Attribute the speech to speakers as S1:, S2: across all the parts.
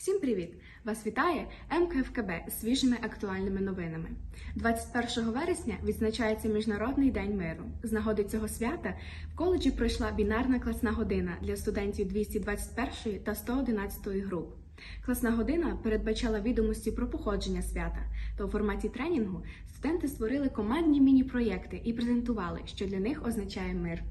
S1: Всім привіт! Вас вітає МКФКБ з свіжими актуальними новинами. 21 вересня відзначається Міжнародний день миру. З нагоди цього свята в коледжі пройшла бінарна класна година для студентів 221 та 111 груп. Класна година передбачала відомості про походження свята, та у форматі тренінгу студенти створили командні міні-проєкти і презентували, що для них означає мир.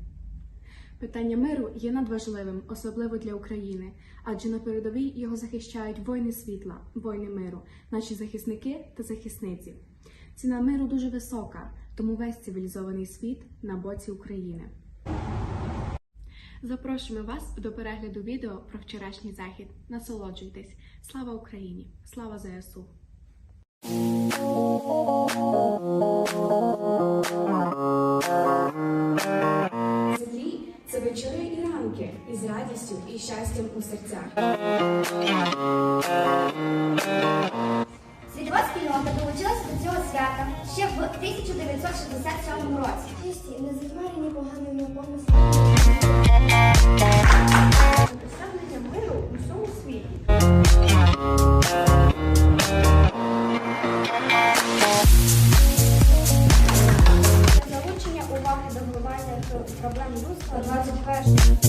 S1: Питання миру є надважливим, особливо для України, адже на передовій його захищають воїни світла, воїни миру, наші захисники та захисниці. Ціна миру дуже висока, тому весь цивілізований світ на боці України. Запрошуємо вас до перегляду відео про вчорашній захід. Насолоджуйтесь! Слава Україні! Слава ЗСУ!
S2: Це вечори і ранки із радістю і щастям у серцях.
S3: Світова спільнота долучилася до цього свята ще в 1967 році.
S4: Чисті, незаймарені поганими помислами.
S2: Досягнення миру у всьому світі.
S5: Universe.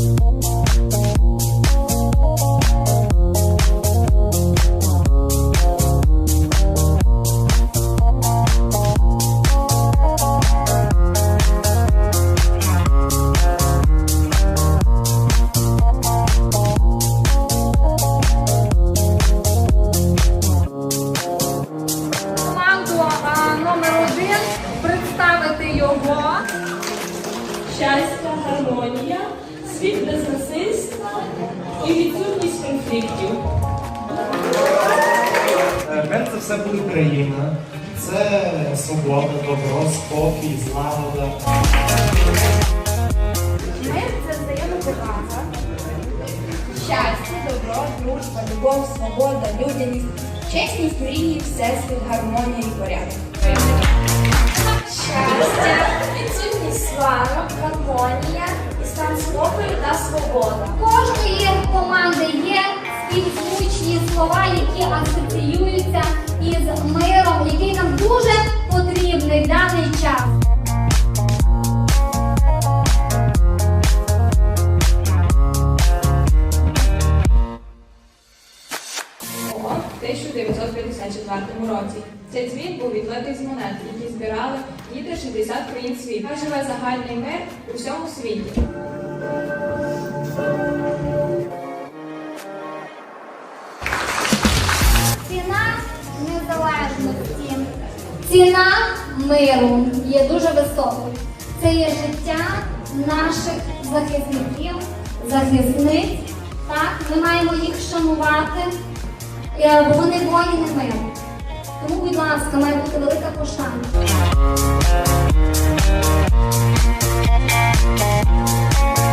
S6: Щастя, гармонія, світ без насильства і відсутність конфліктів.
S7: Е, Перш за все буде Україна. Це свобода, добро, спокій, злагода.
S4: Мир це взаємоповага.
S8: Щастя, добро, дружба, любов, свобода, людяність, чесність, мрії, всесвіт, гармонія і порядок.
S3: Сварок, гармонія, і стан спокою та свобода. Кожної команди є співзвучні слова, які асоціюються із миром, який нам дуже потрібний в даний час.
S6: У 1954 році цей цвіт був відлитий з монет, які збирали діти 60 країн світу. Хай живе загальний мир у всьому світі.
S3: Ціна незалежності, ціна миру є дуже високою. Це є життя наших захисників, захисниць. Так, ми маємо їх шанувати, е, бо вони воїни миру. Тому, будь ласка, має бути велика пошана.